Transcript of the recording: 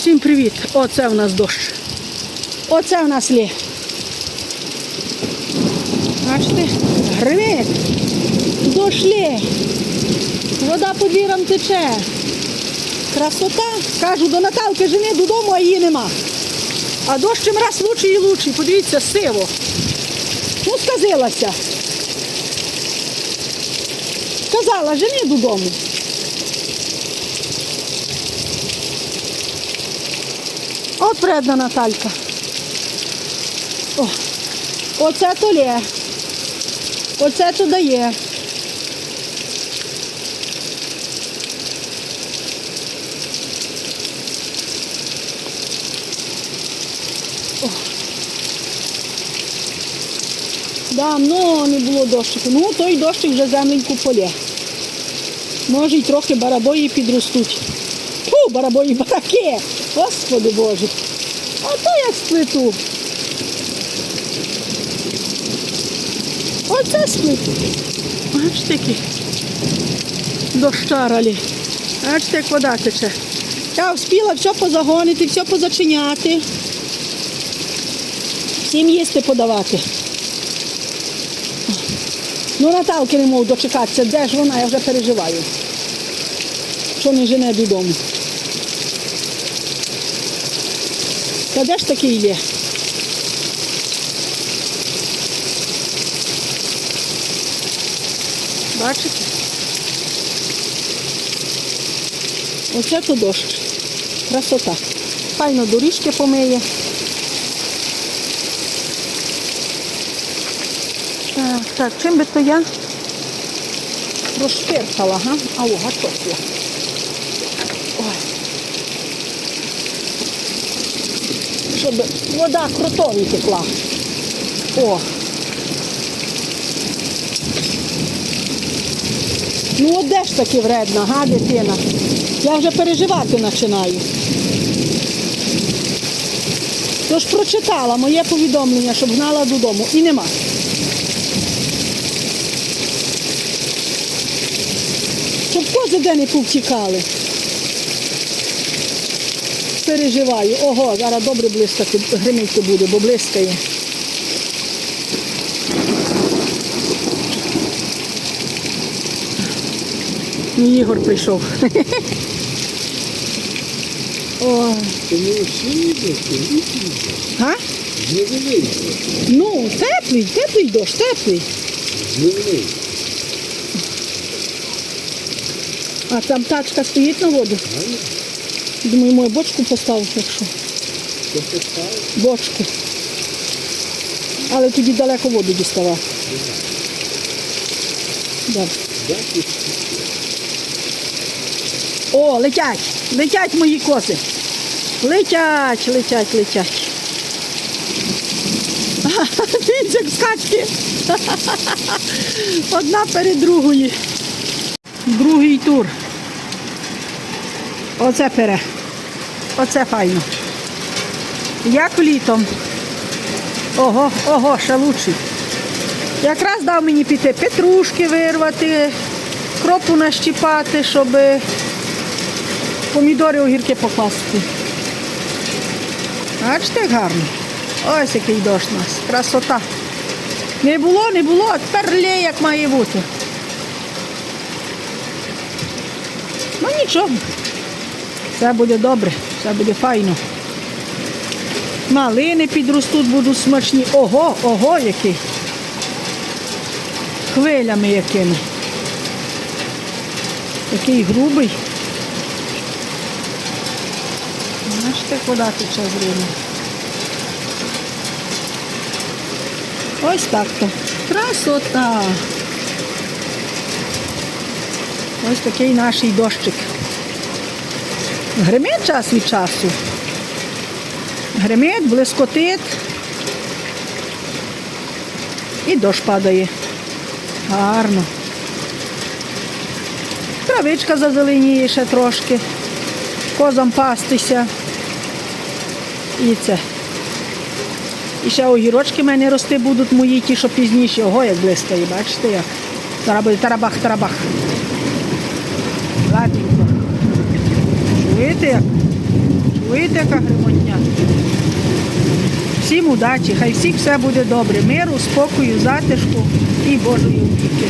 Всім привіт! Оце в нас дощ. Оце в нас лє. Бачите? Гримить. Дощ лє. Вода по двірам тече. Красота. Кажу, до Наталки жени додому, а її нема. А дощ чим раз лучше і лучше. Подивіться, сиво. Ну, сказилася. Казала, жени додому. От вредна Наталька. О, оце то лє. Оце то дає. О. Давно не було дощику. Ну, той дощик вже земленьку полє. Може й трохи барабої підростуть. Фу, барабої бараки. Господи Боже. А то як сплету. Оце сплету. Бачите, які дощаралі. Бачите, як вода тече. Я встигла все позагонити, все позачиняти. Всім їсти подавати. Ну, Наталки не можу дочекатися. Де ж вона? Я вже переживаю. Що не жене додому. Та де ж такий є? Бачите? Оце то дощ. Красота. Файно доріжки помиє. Так, так, чим би то я розшпиркала, га? А о, готово. Ой. Щоб вода крутові текла. О. Ну от де ж таки вредна, га, дитина? Я вже переживати починаю. Тож прочитала моє повідомлення, щоб гнала додому. І нема. Щоб кози де не повтікали. Переживаю. Ого, зараз добре блискати, гримити буде, бо блискає. Мій Ігор прийшов. Ой. А? Ну, теплий, теплий дощ, теплий. А там тачка стоїть на воду. Думаю, мою бочку поставив, якщо. Що? Бочку. Але тоді далеко воду діставати. Да. О, летять! Летять мої кози. Летять, летять, летять. Дивіться, як скачки. Одна перед другою. Другий тур. Оце пере. Оце файно. Як літом. Ого, ого, ще лучший. Якраз дав мені піти петрушки вирвати, кропу нащіпати, щоб помідори огірки покласти. Бачите, як гарно. Ось який дощ у нас. Красота. Не було, не було, а тепер лє, як має бути. Ну нічого. Все буде добре, все буде файно. Малини підростуть, будуть смачні. Ого, ого, який. Хвилями якими. Такий грубий. Бачите, куди тече з. Ось так то. Красота. Ось такий наш дощик. Гримить час від часу. Гримить, блискотить. І дощ падає. Гарно. Травичка зазеленіє ще трошки. Козам пастися. І це. І ще огірочки в мене рости будуть мої, ті, що пізніше. Ого, як блискає, бачите як. Тарабах-тарабах. Чуєте як? Чуєте? Яка гримотня? Всім удачі, хай всіх все буде добре. Миру, спокою, затишку і Божої опіки.